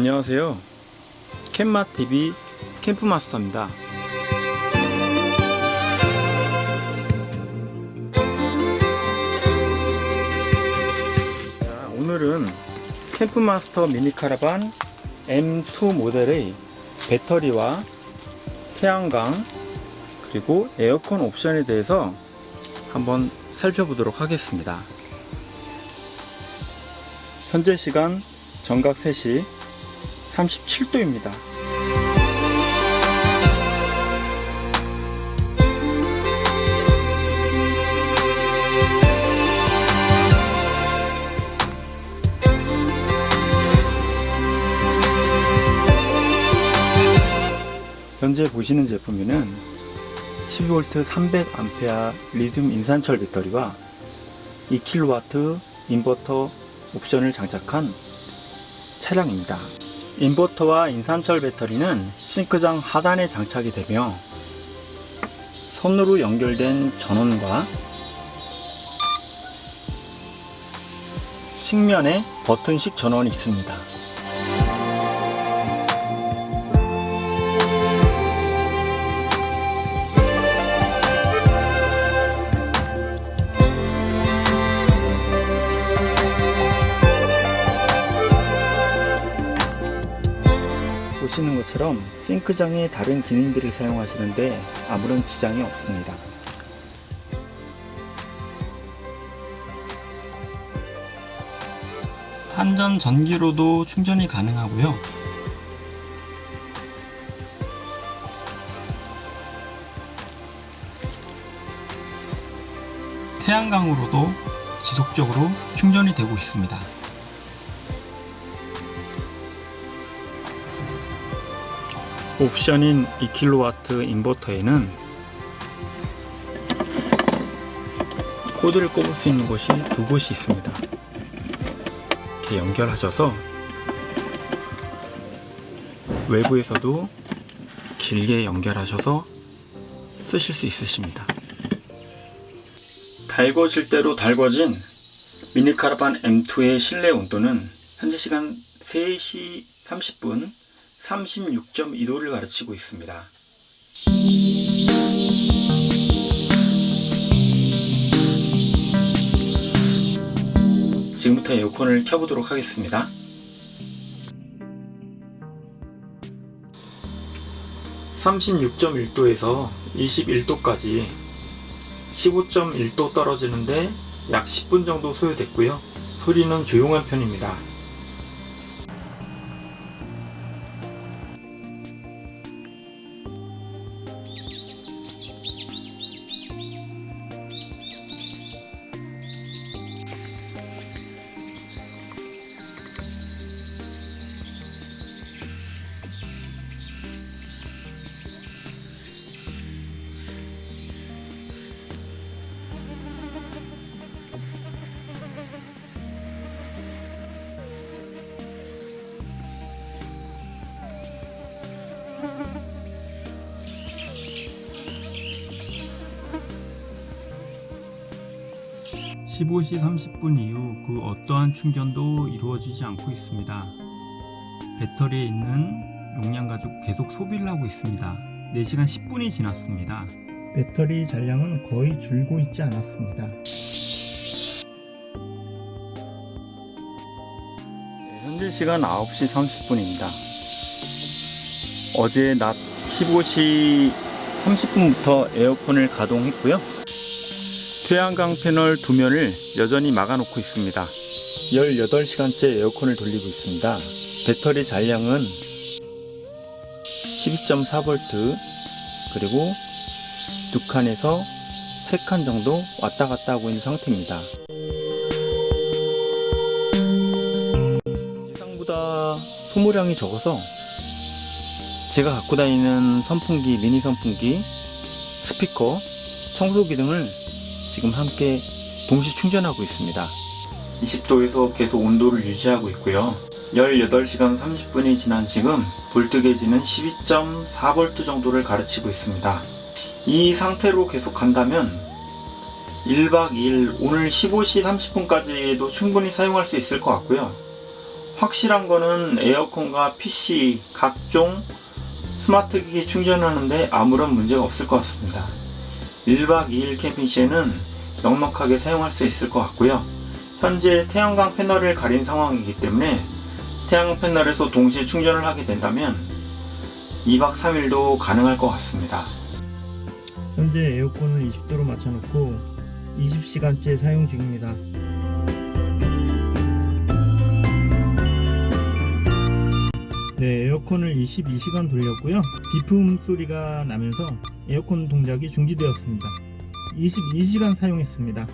안녕하세요. 캠마TV 캠프마스터입니다. 자, 오늘은 캠프마스터 미니 카라반 M2 모델의 배터리와 태양광 그리고 에어컨 옵션에 대해서 한번 살펴보도록 하겠습니다. 현재 시간 정각 3시 37도입니다. 현재 보시는 제품에는 12V 300A 리튬 인산철 배터리와 2kW 인버터 옵션을 장착한 차량입니다. 인버터와 인산철 배터리는 싱크장 하단에 장착이 되며 선으로 연결된 전원과 측면에 버튼식 전원이 있습니다. 보시는 것처럼 싱크장에 다른 기능들을 사용하시는데 아무런 지장이 없습니다. 한전 전기로도 충전이 가능하고요. 태양광으로도 지속적으로 충전이 되고 있습니다. 옵션인 2kW 인버터에는 코드를 꼽을 수 있는 곳이 두 곳이 있습니다. 이렇게 연결하셔서 외부에서도 길게 연결하셔서 쓰실 수 있으십니다. 달궈질 대로 달궈진 미니카라반 M2의 실내 온도는 현재 시간 3시 30분 36.2도를 가르치고 있습니다. 지금부터 에어컨을 켜보도록 하겠습니다. (36.1도에서) (21도까지) (15.1도) 떨어지는데 약 10분 정도 소요됐고요 소리는 조용한 편입니다 (15시 30분) 이후 그 어떠한 충전도 이루어지지 않고 있습니다. 배터리에 있는 용량 가지고 계속 소비를 하고 있습니다. 4시간 10분이 지났습니다. 배터리 잔량은 거의 줄고 있지 않았습니다. 네, 현재 시간 9시 30분입니다. 어제 낮 15시 30분부터 에어컨을 가동했고요 태양광 패널 두 면을 여전히 막아놓고 있습니다. 18시간째 에어컨을 돌리고 있습니다. 배터리 잔량은 12.4V 그리고 두 칸에서 세 칸 정도 왔다 갔다 하고 있는 상태입니다. 예상보다 소모량이 적어서 제가 갖고 다니는 선풍기, 미니 선풍기, 스피커, 청소기 등을 지금 함께 동시 충전하고 있습니다. 20도에서 계속 온도를 유지하고 있고요. 18시간 30분이 지난 지금 게이지는 12.4V 정도를 가르치고 있습니다. 이 상태로 계속 간다면 1박 2일 오늘 15시 30분까지도 충분히 사용할 수 있을 것 같고요. 확실한 거는 에어컨과 PC, 각종 스마트 기기 충전하는데 아무런 문제가 없을 것 같습니다. 1박 2일 캠핑 시에는 넉넉하게 사용할 수 있을 것 같고요. 현재 태양광 패널을 가린 상황이기 때문에 태양 패널에서 동시에 충전을 하게 된다면 2박 3일도 가능할 것 같습니다. 현재 에어컨을 20도로 맞춰놓고 20시간째 사용 중입니다. 네, 에어컨을 22시간 돌렸고요. 비품 소리가 나면서 에어컨 동작이 중지되었습니다. 22시간 사용했습니다.